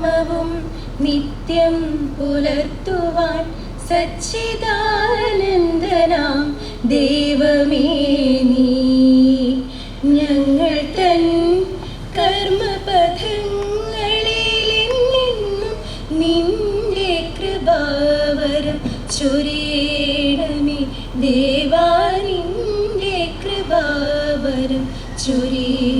ധർമ്മവും നിത്യം പുലർത്തുവാൻ സച്ചിദാനന്ദനാം. ദൈവമേ നീ ഞങ്ങൾ തൻ കർമ്മപഥങ്ങളിൽ നിന്നും നിന്റെ കൃപാവരം ചൊരിയണമേ. ദേവാനിന്റെ കൃപാവരം ചൊരിയണമേ.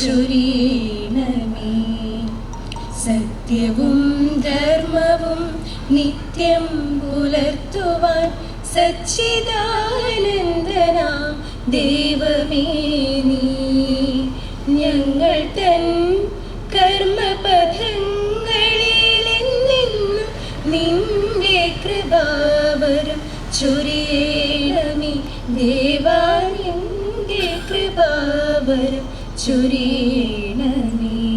ചൊരിയണമേ സത്യവും ധർമ്മവും നിത്യം പുലർത്തുവാൻ സച്ചിദാനന്ദനാം ദൈവമേ നീ. ഞങ്ങൾ തൻ കർമ്മപഥങ്ങളിൽ നിന്നും നിന്റെ കൃപാവരം ചൊരിയണമേ. ദേവാ നിന്റെ കൃപാവരം ചൊരിയണമേ.